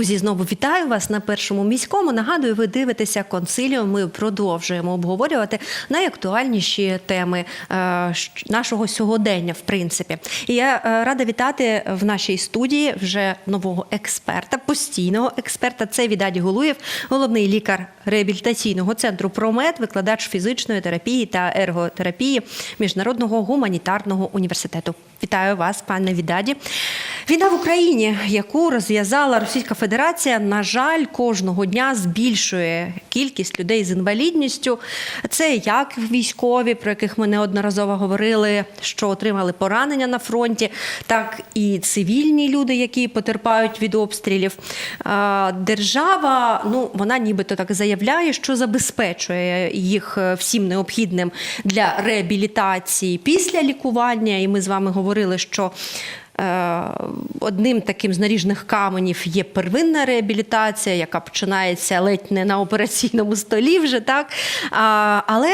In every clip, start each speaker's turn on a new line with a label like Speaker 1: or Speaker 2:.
Speaker 1: Друзі, знову вітаю вас на першому міському. Нагадую, ви дивитеся консиліум. Ми продовжуємо обговорювати найактуальніші теми е, нашого сьогодення, в принципі. І я е, рада вітати в нашій студії вже нового експерта, постійного експерта. Це Відаді Гулуєв, головний лікар реабілітаційного центру Промет, викладач фізичної терапії та ерготерапії Міжнародного гуманітарного університету. Вітаю вас, пане Відаді. Війна в Україні, яку розв'язала Російська Федерація, на жаль, кожного дня збільшує кількість людей з інвалідністю. Це як військові, про яких ми неодноразово говорили, що отримали поранення на фронті, так і цивільні люди, які потерпають від обстрілів. Держава, ну вона нібито так заявляє, що забезпечує їх е, всім необхідним для реабілітації після лікування. І ми з вами говорили, що Одним таким з наріжних каменів є первинна реабілітація, яка починається ледь не на операційному столі вже так. Але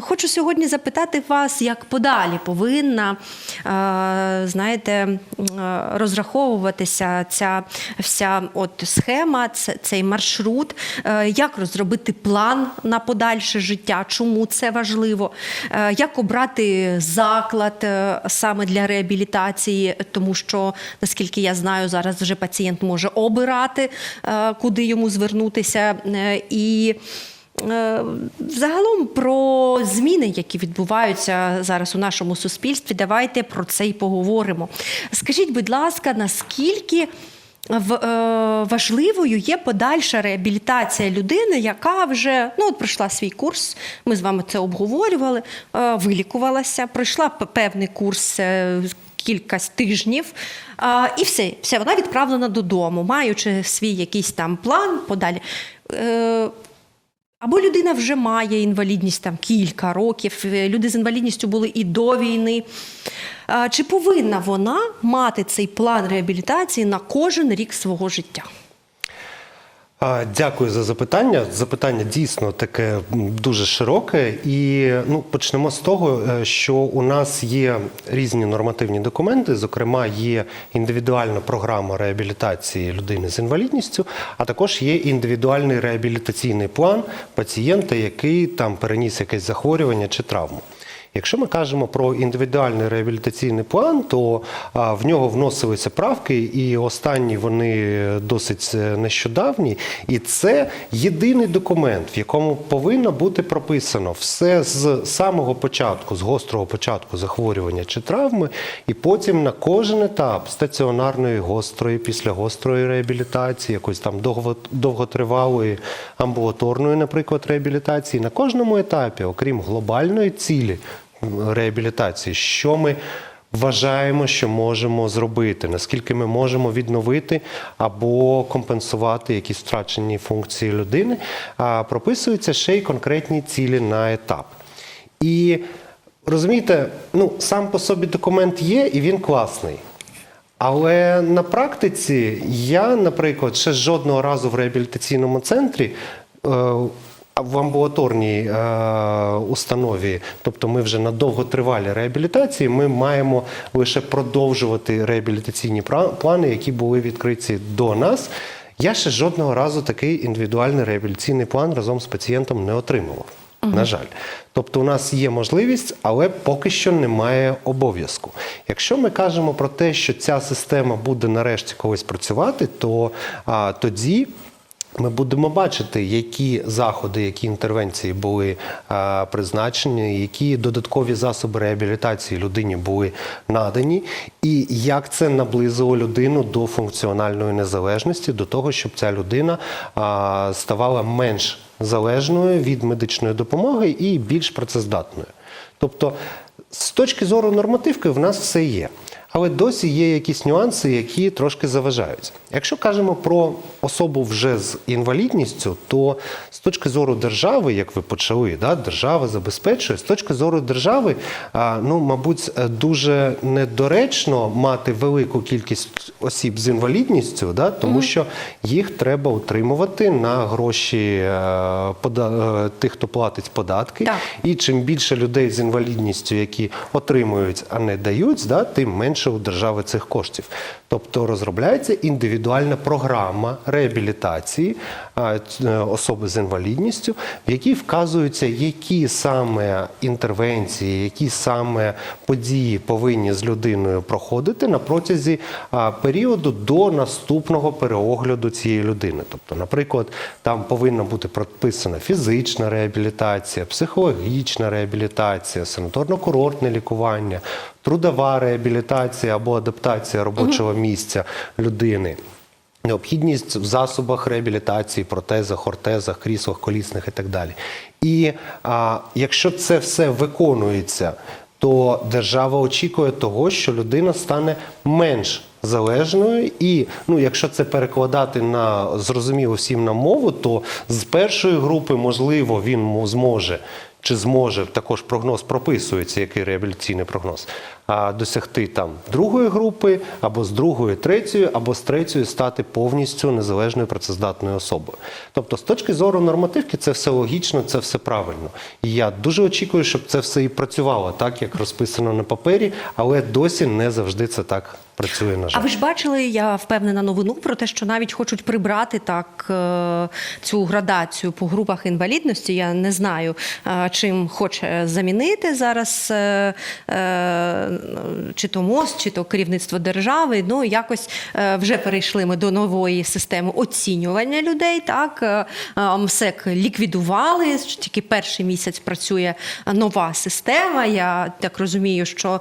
Speaker 1: хочу сьогодні запитати вас, як подалі повинна е, знаєте, е, розраховуватися ця вся от схема, цей маршрут, Е, як розробити план на подальше життя, чому це важливо, Е, як обрати заклад е, саме для реабілітації, тому що наскільки я знаю, зараз вже пацієнт може обирати, е, куди йому звернутися. Е, І е, загалом про зміни, які відбуваються зараз у нашому суспільстві, давайте про це й поговоримо. Скажіть, будь ласка, наскільки е, важливою є подальша реабілітація людини, яка вже ну, от пройшла свій курс. Ми з вами це обговорювали, е, вилікувалася, пройшла певний курс. Кілька тижнів, і все, все, вона відправлена додому, маючи свій якийсь там план подалі. Е, або людина вже має інвалідність там кілька років. е, Люди з інвалідністю були і до війни. Чи повинна вона мати цей план реабілітації на кожен рік свого життя?
Speaker 2: Дякую за запитання. Запитання дійсно таке дуже широке. І ну, почнемо з того, е, що у нас є різні нормативні документи. Зокрема, є індивідуальна програма реабілітації людини з інвалідністю, а також є індивідуальний реабілітаційний план пацієнта, який там переніс якесь захворювання чи травму. Якщо ми кажемо про індивідуальний реабілітаційний план, то в нього вносилися правки, і останні вони досить е, нещодавні. І це єдиний документ, в якому повинно бути прописано все з самого початку, з гострого початку захворювання чи травми, і потім на кожен етап стаціонарної, гострої, післягострої реабілітації, якоїсь там довго- довготривалої амбулаторної, наприклад, реабілітації, на кожному етапі, окрім глобальної цілі реабілітації, що ми вважаємо, що можемо зробити, наскільки ми можемо відновити або компенсувати якісь втрачені функції людини, прописуються ще й конкретні цілі на етап. І розумієте, ну сам по собі документ є, і він класний. Але на практиці я, наприклад, ще жодного разу в реабілітаційному центрі. В амбулаторній е, установі, тобто ми вже на довготривалій реабілітації, ми маємо лише продовжувати реабілітаційні плани, які були відкриті до нас. Я ще жодного разу такий індивідуальний реабілітаційний план разом з пацієнтом не отримував. На жаль. Тобто у нас є можливість, але поки що немає обов'язку. Якщо ми кажемо про те, що ця система буде нарешті колись працювати, то а, тоді. Ми будемо бачити, які заходи, які інтервенції були а, призначені, які додаткові засоби реабілітації людині були надані, і як це наблизило людину до функціональної незалежності, до того, щоб ця людина а, ставала менш залежною від медичної допомоги і більш працездатною. Тобто, з точки зору нормативки, в нас все є. Але досі є якісь нюанси, які трошки заважають. Якщо кажемо про особу вже з інвалідністю, то з точки зору держави, як ви почали, да, держава забезпечує, з точки зору держави, а, ну, мабуть, е, дуже недоречно мати велику кількість осіб з інвалідністю, да, тому що їх треба утримувати на гроші е, пода- е, тих, хто платить податки.
Speaker 1: Так.
Speaker 2: І чим більше людей з інвалідністю, які отримують, а не дають, да, тим менше у держави цих коштів. Тобто розробляється індивідуальна програма реабілітації е, особи з інвалідністю, в якій вказуються, які саме інтервенції, які саме події повинні з людиною проходити на протязі періоду до наступного переогляду цієї людини. Тобто, наприклад, там повинна бути прописана фізична реабілітація, психологічна реабілітація, санаторно-курортне лікування, трудова реабілітація або адаптація робочого місця людини. Необхідність в засобах реабілітації, протезах, ортезах, кріслах, колісних і так далі. І а, якщо це все виконується, то держава очікує того, що людина стане менш залежною, і ну, якщо це перекладати на зрозуміло всім на мову, то з першої групи, можливо, він зможе чи зможе також прогноз прописується, який реабілітаційний прогноз, а досягти там другої групи, або з другої третьої, або з третьої стати повністю незалежною працездатною особою. Тобто, з точки зору нормативки, це все логічно, це все правильно. І я дуже очікую, щоб це все і працювало так, як розписано на папері, але досі не завжди це так працює. На жаль.
Speaker 1: А ви ж бачили, я впевнена новину про те, що навіть хочуть прибрати так е, цю градацію по групах інвалідності. Я не знаю, е, чим хоче замінити зараз е, чи то МОЗ, чи то керівництво держави. Ну якось вже перейшли ми до нової системи оцінювання людей. Так МСЕК ліквідували. Тільки перший місяць працює нова система. Я так розумію, що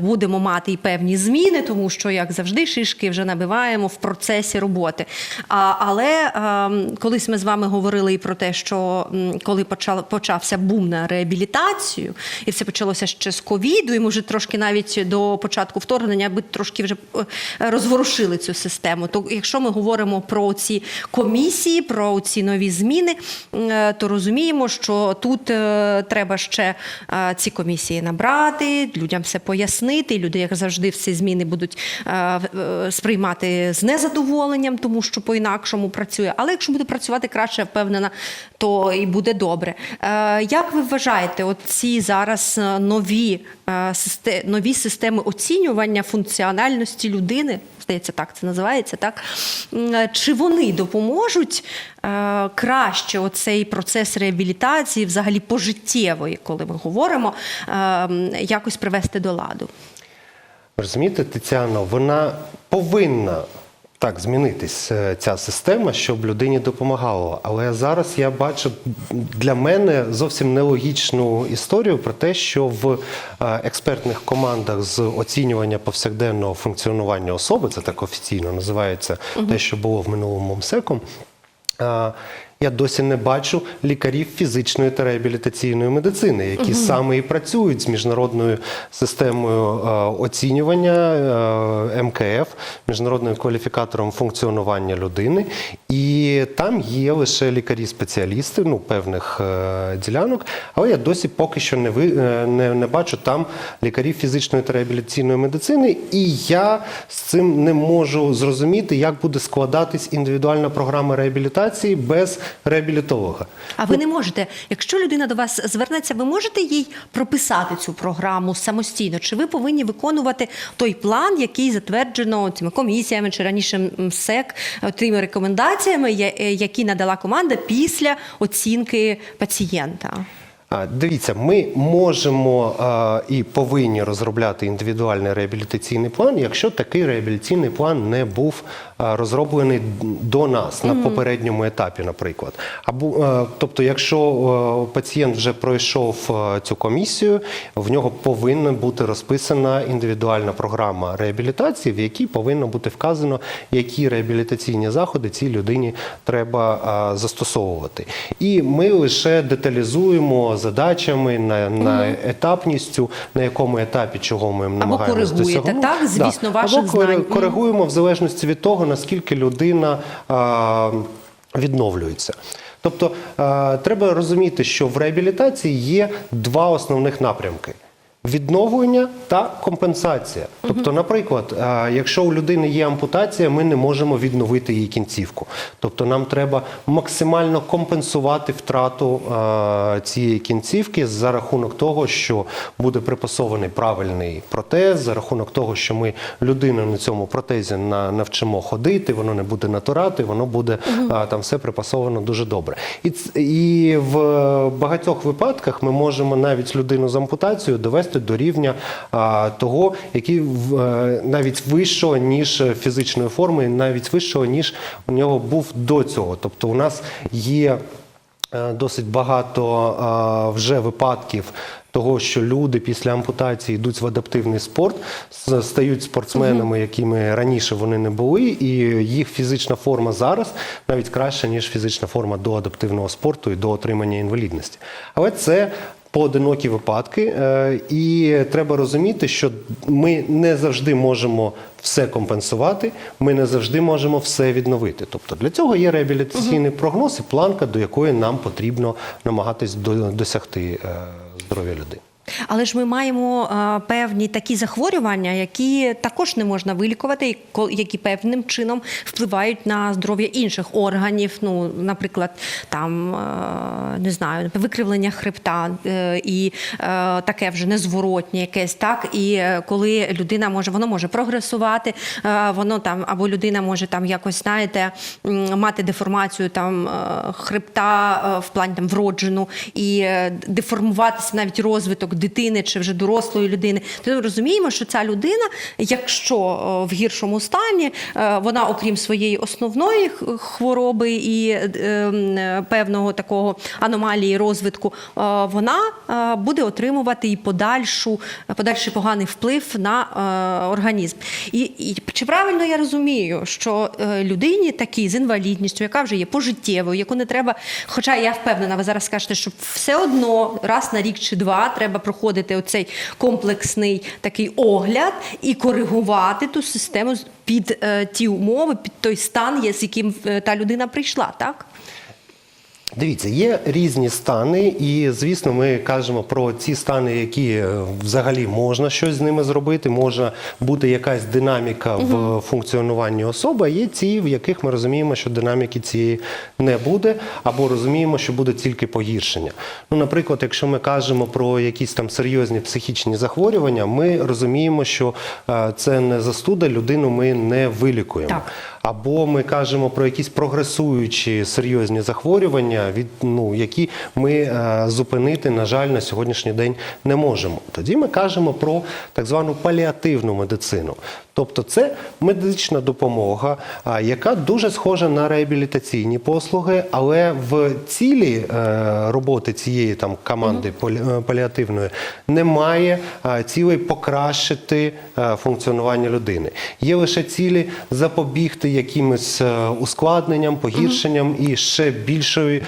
Speaker 1: будемо мати і певні зміни, тому що, як завжди, шишки вже набиваємо в процесі роботи. А, але ем, колись ми з вами говорили і про те, що коли почав, почався бум на реабілітацію, і це почалося ще з ковіду, і ми вже трошки навіть до початку вторгнення, аби трошки вже е, розворушили цю систему. То якщо ми говоримо про ці комісії, про ці нові зміни, е, то розуміємо, що тут е, треба ще ці комісії набрати, людям все пояснити. Люди, як завжди, всі зміни будуть е, е, сприймати з незадоволенням, тому що по-інакшому працює. Але якщо буде працювати краще, я впевнена, то і буде добре. Е, Як ви вважаєте, ці зараз нові, нові системи оцінювання функціональності людини? Здається, так це називається, так? Чи вони допоможуть е, краще оцей процес реабілітації, взагалі пожиттєвої, коли ми говоримо, е, якось привести до ладу?
Speaker 2: Розумієте, Тетяно, вона повинна так змінитись е, ця система, щоб людині допомагало. Але зараз я бачу для мене зовсім нелогічну історію про те, що в е, експертних командах з оцінювання повсякденного функціонування особи, це так офіційно називається те, що було в минулому МСЕКом. Я досі не бачу лікарів фізичної та реабілітаційної медицини, які саме і працюють з міжнародною системою е, оцінювання е, МКФ, міжнародним кваліфікатором функціонування людини. І там є лише лікарі-спеціалісти ну, певних е, ділянок, але я досі поки що не, ви, е, не, не бачу там лікарів фізичної та реабілітаційної медицини, і я з цим не можу зрозуміти, як буде складатись індивідуальна програма реабілітації без реабілітолога.
Speaker 1: А ви не можете, якщо людина до вас звернеться, ви можете їй прописати цю програму самостійно? Чи ви повинні виконувати той план, який затверджено цими комісіями чи раніше МСЕК е, тими рекомендаціями, е, які надала команда після оцінки пацієнта?
Speaker 2: Дивіться, ми можемо і повинні розробляти індивідуальний реабілітаційний план, якщо такий реабілітаційний план не був розроблений до нас на попередньому етапі, наприклад. Або тобто, якщо пацієнт вже пройшов цю комісію, в нього повинна бути розписана індивідуальна програма реабілітації, в якій повинно бути вказано, які реабілітаційні заходи цій людині треба застосовувати. І ми лише деталізуємо задачами на, на етапністю, на якому етапі чого ми намагаємось
Speaker 1: коригуєте,
Speaker 2: досягнути.
Speaker 1: так, звісно, ваших
Speaker 2: Або
Speaker 1: знань.
Speaker 2: Коригуємо в залежності від того, наскільки людина а, відновлюється. Тобто а, треба розуміти, що в реабілітації є два основних напрямки. Відновлення та компенсація. Тобто, наприклад, е, якщо у людини є ампутація, ми не можемо відновити її кінцівку. Тобто нам треба максимально компенсувати втрату е, цієї кінцівки за рахунок того, що буде припасований правильний протез, за рахунок того, що ми людину на цьому протезі на- навчимо ходити, воно не буде натирати, воно буде там все припасовано дуже добре. І, і в багатьох випадках ми можемо навіть людину з ампутацією довести до рівня того, який е, навіть вищого, ніж фізичної форми, навіть вищого, ніж у нього був до цього. Тобто у нас є е, досить багато вже випадків. Того, що люди після ампутації йдуть в адаптивний спорт, стають спортсменами, якими раніше вони не були, і їх фізична форма зараз навіть краща, ніж фізична форма до адаптивного спорту і до отримання інвалідності. Але це поодинокі випадки, е, і треба розуміти, що ми не завжди можемо все компенсувати, ми не завжди можемо все відновити. Тобто для цього є реабілітаційний прогноз і планка, до якої нам потрібно намагатись до- досягти е, здоров'я людини.
Speaker 1: Але ж ми маємо е, певні такі захворювання, які також не можна вилікувати, які певним чином впливають на здоров'я інших органів. Ну, наприклад, там е, не знаю, викривлення хребта е, і е, таке вже незворотнє якесь, так і коли людина може, воно може прогресувати, е, воно там або людина може там якось, знаєте, мати деформацію там хребта в плані там вроджену і деформуватися навіть розвиток дитини чи вже дорослої людини. То ми розуміємо, що ця людина, якщо е, в гіршому стані, е, вона, окрім своєї основної хвороби і е, певного такого аномалії розвитку, вона буде отримувати і подальшу, подальший поганий вплив на організм. І, і чи правильно я розумію, що людині такій з інвалідністю, яка вже є пожиттєвою, яку не треба, хоча я впевнена, ви зараз скажете, що все одно раз на рік чи два треба проходити оцей комплексний такий огляд і коригувати ту систему під е, ті умови, під той стан, з яким е, та людина прийшла, так?
Speaker 2: Дивіться, є різні стани, і звісно, ми кажемо про ці стани, які е, взагалі можна щось з ними зробити, може бути якась динаміка в функціонуванні особи. Є ті, в яких ми розуміємо, що динаміки цієї не буде, або розуміємо, що буде тільки погіршення. Ну, наприклад, якщо ми кажемо про якісь там серйозні психічні захворювання, ми розуміємо, що е, це не застуда, людину ми не вилікуємо.
Speaker 1: Так.
Speaker 2: Або ми кажемо про якісь прогресуючі серйозні захворювання, від ну які ми е, зупинити, на жаль, на сьогоднішній день не можемо. Тоді ми кажемо про так звану паліативну медицину. Тобто це медична допомога, яка дуже схожа на реабілітаційні послуги, але в цілі е, роботи цієї там команди е, паліативної немає цілей покращити функціонування людини. Є лише цілі запобігти якимось е, ускладненням, погіршенням і ще більшої е,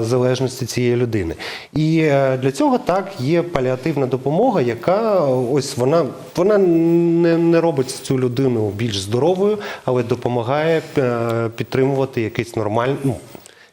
Speaker 2: залежності цієї людини. І е, для цього так є паліативна допомога, яка ось вона, вона не, не робить цю людину більш здоровою, але допомагає підтримувати якийсь нормальний. Ну,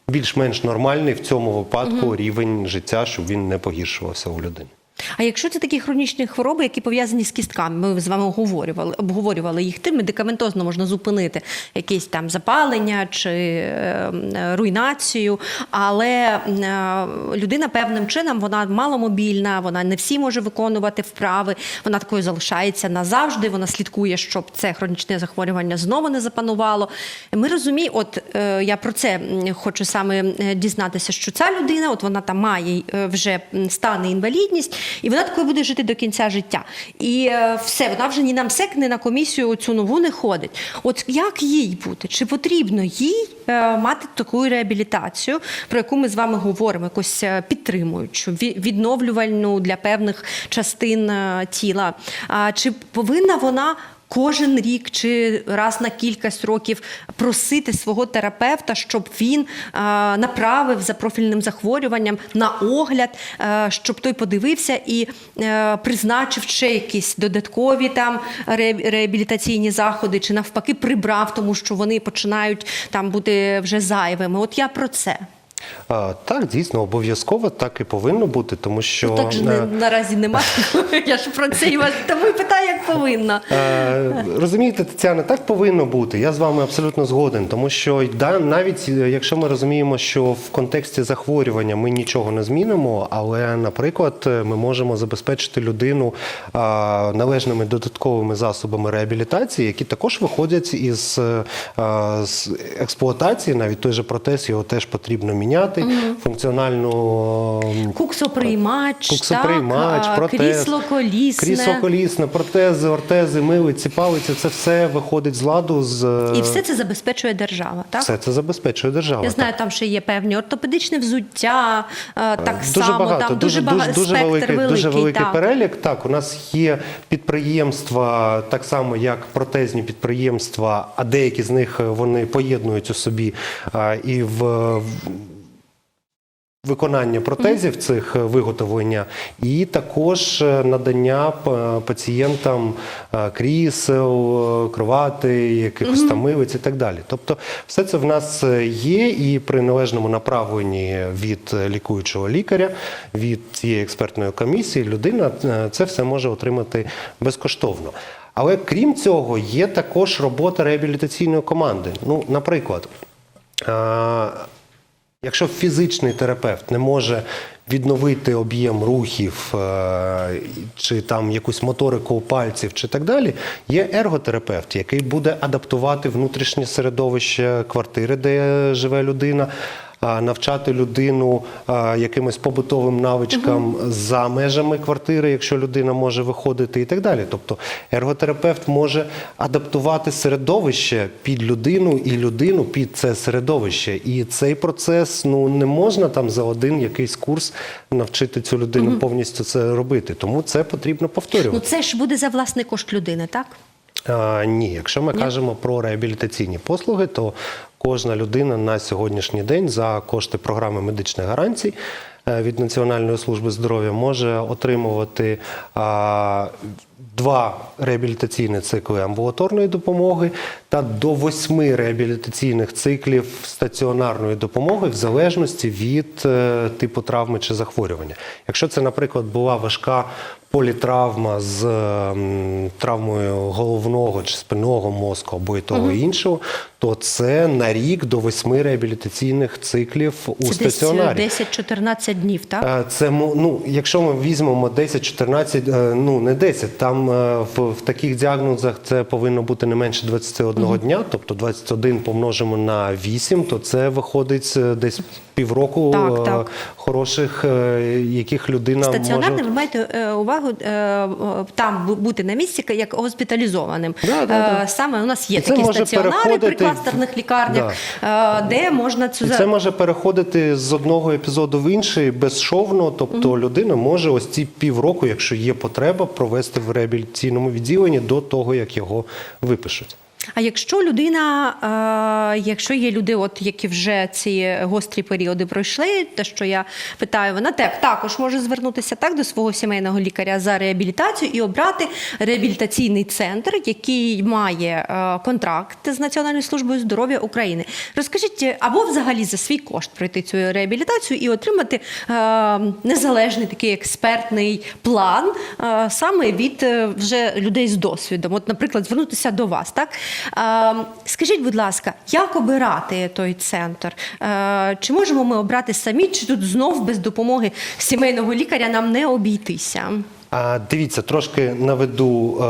Speaker 2: більш-менш нормальний в цьому випадку рівень життя, щоб він не погіршувався у людини.
Speaker 1: А якщо це такі хронічні хвороби, які пов'язані з кістками, ми з вами обговорювали, обговорювали їх, тим медикаментозно можна зупинити якісь там запалення чи е, руйнацію, але е, людина певним чином вона маломобільна, вона не всі може виконувати вправи, вона такою залишається назавжди. Вона слідкує, щоб це хронічне захворювання знову не запанувало. Ми розуміємо, от е, я про це хочу саме е, дізнатися, що ця людина, от вона там має е, вже стан і інвалідність, і вона такою буде жити до кінця життя. І е, все, вона вже ні на МСЕК, ні на комісію цю нову не ходить. От як їй бути? Чи потрібно їй е, мати таку реабілітацію, про яку ми з вами говоримо, якусь е, підтримуючу, відновлювальну для певних частин тіла? Чи повинна вона кожен рік чи раз на кількась років просити свого терапевта, щоб він е, направив за профільним захворюванням на огляд, е, щоб той подивився і е, призначив ще якісь додаткові там ре- реабілітаційні заходи, чи навпаки прибрав, тому що вони починають там бути вже зайвими. От я про це.
Speaker 2: Так, дійсно, обов'язково так і повинно бути, тому що
Speaker 1: Ну, так же не,
Speaker 2: е,
Speaker 1: наразі немає. Я ж про це і вас тому і питаю, як повинно.
Speaker 2: Е, Розумієте, Тетяна, так повинно бути. Я з вами абсолютно згоден, тому що да, навіть е, якщо ми розуміємо, що в контексті захворювання ми нічого не змінимо, але, наприклад, ми можемо забезпечити людину належними додатковими засобами реабілітації, які також виходять із е, а, з експлуатації, навіть той же протез його теж потрібно міняти. Функціональну м,
Speaker 1: Куксоприймач,
Speaker 2: Куксоприймач,
Speaker 1: так,
Speaker 2: протез,
Speaker 1: крісло колісне.
Speaker 2: крісло колісне, протези, ортези, милиці, палиці це все виходить з ладу. З е,
Speaker 1: І все це забезпечує держава, так?
Speaker 2: все це забезпечує держава.
Speaker 1: Я знаю, там ще є певні ортопедичне взуття, е, так
Speaker 2: Дуже
Speaker 1: само
Speaker 2: багато,
Speaker 1: там
Speaker 2: дуже,
Speaker 1: дуже,
Speaker 2: дуже,
Speaker 1: багато
Speaker 2: дуже великий,
Speaker 1: великий.
Speaker 2: дуже великий
Speaker 1: так.
Speaker 2: перелік. Так, у нас є підприємства, так само як протезні підприємства, а деякі з них е, вони поєднують у собі і в. Виконання протезів цих е, виготовлення, і також е, надання пацієнтам е, крісел, кровати, якихось там і так далі. Тобто, все це в нас є, і при належному направленні від лікуючого лікаря, від цієї експертної комісії, людина це все може отримати безкоштовно. Але крім цього, є також робота реабілітаційної команди. Ну, наприклад. Якщо фізичний терапевт не може відновити об'єм рухів е, чи там якусь моторику пальців чи так далі, є ерготерапевт, який буде адаптувати внутрішнє середовище квартири, де живе людина. Навчати людину якимось побутовим навичкам за межами квартири, якщо людина може виходити, і так далі. Тобто ерготерапевт може адаптувати середовище під людину і людину під це середовище. І цей процес ну не можна там за один якийсь курс навчити цю людину повністю це робити. Тому це потрібно повторювати.
Speaker 1: Ну це ж буде за власний кошт людини, так?
Speaker 2: А, ні, якщо ми кажемо про реабілітаційні послуги, то кожна людина на сьогоднішній день за кошти програми медичних гарантій е, від Національної служби здоров'я може отримувати два реабілітаційні цикли амбулаторної допомоги та до восьми реабілітаційних циклів стаціонарної допомоги в залежності від е, типу травми чи захворювання. Якщо це, наприклад, була важка політравма з ем, травмою головного чи спинного мозку або і того і іншого, то це на рік до восьми реабілітаційних циклів у
Speaker 1: Це десь
Speaker 2: стаціонарі.
Speaker 1: 10-14 днів, так?
Speaker 2: Е, Це ну, якщо ми візьмемо 10-14, е, ну не 10, там е, в, в таких діагнозах це повинно бути не менше 21 дня, тобто 21 помножимо на 8, то це виходить е, десь півроку
Speaker 1: Так,
Speaker 2: е,
Speaker 1: так.
Speaker 2: хороших, яких людина
Speaker 1: Стаціонарним
Speaker 2: може.
Speaker 1: ви маєте увагу там бути на місці як госпіталізованим.
Speaker 2: Да, да, да.
Speaker 1: Саме у нас є
Speaker 2: це
Speaker 1: такі стаціонари при
Speaker 2: переходити в-
Speaker 1: кластерних лікарнях, е, де можна цю
Speaker 2: це може переходити з одного епізоду в інший безшовно. Тобто людина може ось ці півроку, якщо є потреба, провести в реабілітаційному відділенні до того, як його випишуть.
Speaker 1: А якщо людина, е, якщо є люди, от які вже ці гострі періоди пройшли, те, що я питаю, вона так також може звернутися так до свого сімейного лікаря за реабілітацію і обрати реабілітаційний центр, який має е, контракт з Національною службою здоров'я України. Розкажіть, або взагалі за свій кошт пройти цю реабілітацію і отримати е, незалежний такий експертний план е, саме від е, вже людей з досвідом. От, наприклад, звернутися до вас, так? Е, Скажіть, будь ласка, як обирати той центр? Е, Чи можемо ми обрати самі, чи тут знов без допомоги сімейного лікаря нам не обійтися?
Speaker 2: А дивіться, трошки наведу е,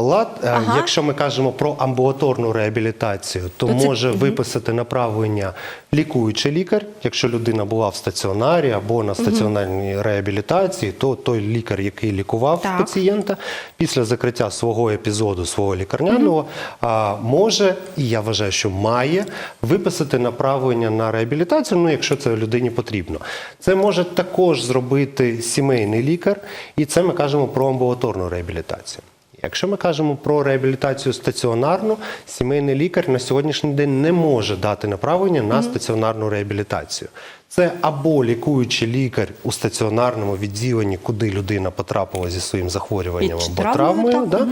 Speaker 2: лад. Е,
Speaker 1: Ага.
Speaker 2: Якщо ми кажемо про амбулаторну реабілітацію, то,
Speaker 1: То це-
Speaker 2: може виписати направлення лікуючий лікар. Якщо людина була в стаціонарі або на стаціонарній реабілітації, то той лікар, який лікував
Speaker 1: Так.
Speaker 2: пацієнта після закриття свого епізоду, свого лікарняного, а, може і я вважаю, що має виписати направлення на реабілітацію, ну якщо це людині потрібно. Це може також зробити сімейний лікар, і це ми кажемо про амбулаторну реабілітацію. Якщо ми кажемо про реабілітацію стаціонарну, сімейний лікар на сьогоднішній день не може дати направлення на стаціонарну реабілітацію. Це або лікуючий лікар у стаціонарному відділенні, куди людина потрапила зі своїм захворюванням або
Speaker 1: травмою,
Speaker 2: да?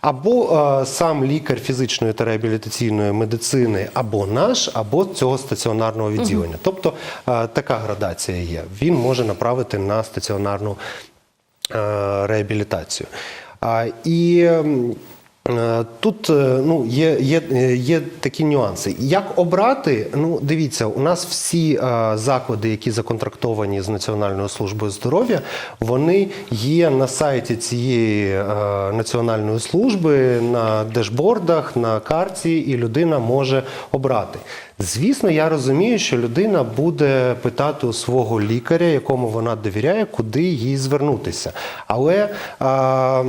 Speaker 2: або е, сам лікар фізичної та реабілітаційної медицини, або наш, або цього стаціонарного відділення. Тобто е, така градація є. Він може направити на стаціонарну реабілітацію. І е, тут е, ну, є, є, е, є такі нюанси. Як обрати? Ну, дивіться, у нас всі е, заклади, які законтрактовані з Національною службою здоров'я, вони є на сайті цієї е, національної служби, на дешбордах, на карті, і людина може обрати. Звісно, я розумію, що людина буде питати у свого лікаря, якому вона довіряє, куди їй звернутися. Але а,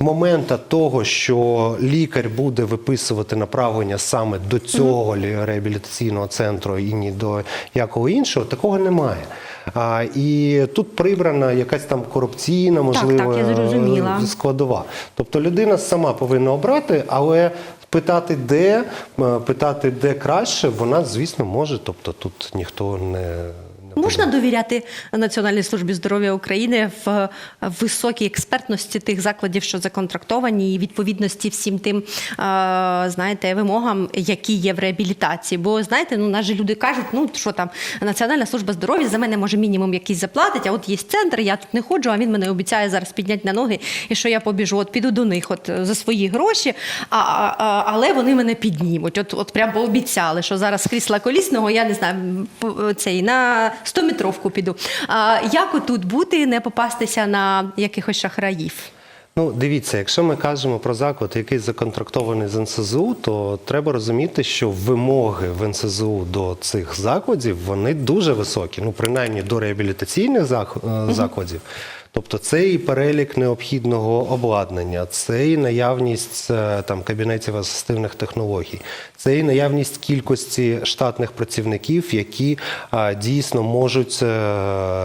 Speaker 2: момента того, що лікар буде виписувати направлення саме до цього лі- реабілітаційного центру і ні до якого іншого, такого немає. А, і тут прибрана якась там корупційна, можливо,
Speaker 1: так, я
Speaker 2: е, складова. Тобто людина сама повинна обрати, але питати де, питати де краще, вона, звісно, може. Тобто тут ніхто не.
Speaker 1: Можна довіряти Національній службі здоров'я України в високій експертності тих закладів, що законтрактовані, і відповідності всім тим, е, знаєте, вимогам, які є в реабілітації. Бо знаєте, ну наші люди кажуть, ну що там Національна служба здоров'я за мене може мінімум якийсь заплатить, а от є центр, я тут не ходжу, а він мене обіцяє зараз підняти на ноги, і що я побіжу, от піду до них, от за свої гроші, а, а, а- але вони мене піднімуть. От, от прям пообіцяли, що зараз крісла колісного, я не знаю, цей на 100-метровку піду. А як отут бути, не попастися на якихось шахраїв?
Speaker 2: Ну, дивіться, якщо ми кажемо про заклад, який законтрактований з НСЗУ, то треба розуміти, що вимоги в НСЗУ до цих закладів вони дуже високі. Ну, принаймні до реабілітаційних е, закладів. Тобто це і перелік необхідного обладнання, це і наявність е, там кабінетів асистивних технологій, це і наявність кількості штатних працівників, які а, дійсно можуть е,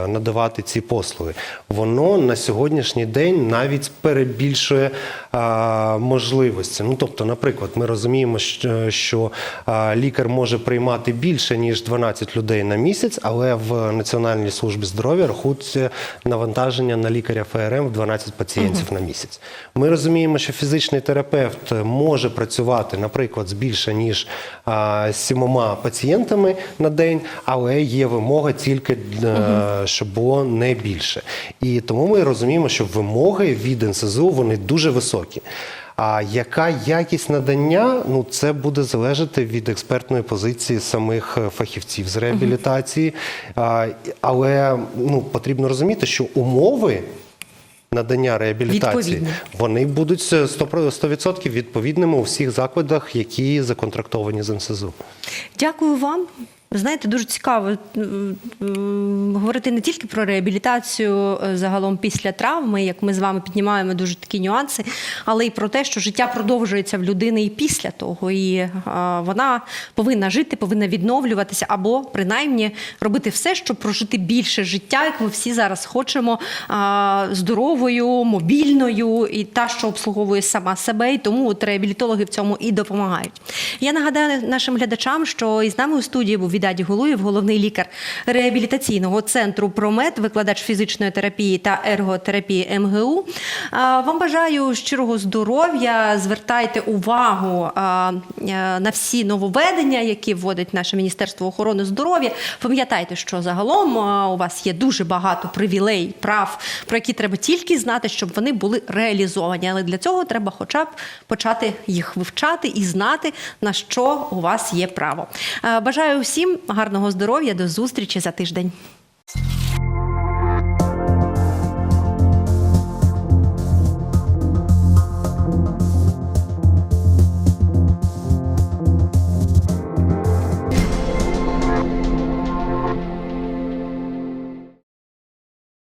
Speaker 2: надавати ці послуги. Воно на сьогоднішній день навіть перебільшує а, можливості. Ну тобто, наприклад, ми розуміємо, що, що а, лікар може приймати більше ніж 12 людей на місяць, але в Національній службі здоров'я рахується навантаження на лікаря ФРМ в 12 пацієнтів на місяць. Ми розуміємо, що фізичний терапевт може працювати, наприклад, з більше ніж сімома пацієнтами на день, але є вимога тільки е, щоб було не більше. І тому ми розуміємо, що вимоги від НСЗУ вони дуже високі. А яка якість надання? Ну це буде залежати від експертної позиції самих е, фахівців з реабілітації. А, але ну потрібно розуміти, що умови. Надання реабілітації
Speaker 1: Відповідні.
Speaker 2: вони будуть е, 100% 100% відповідними у всіх закладах, які законтрактовані з НСЗУ.
Speaker 1: Дякую вам. Ви знаєте, дуже цікаво м, м, говорити не тільки про реабілітацію е, загалом після травми, як ми з вами піднімаємо дуже такі нюанси, але й про те, що життя продовжується в людини і після того. І е, вона повинна жити, повинна відновлюватися, або принаймні робити все, щоб прожити більше життя, як ми всі зараз хочемо, е, здоровою, мобільною і та, що обслуговує сама себе. І тому от реабілітологи в цьому і допомагають. Я нагадаю нашим глядачам, що із нами у студії був Відаді Гулуєв, головний лікар реабілітаційного центру Промет, викладач фізичної терапії та ерготерапії МГУ. Вам бажаю щирого здоров'я. Звертайте увагу на всі нововведення, які вводить наше Міністерство охорони здоров'я. Пам'ятайте, що загалом у вас є дуже багато привілей, прав, про які треба тільки знати, щоб вони були реалізовані. Але для цього треба, хоча б почати їх вивчати і знати, на що у вас є право. Бажаю гарного здоров'я. До зустрічі за тиждень.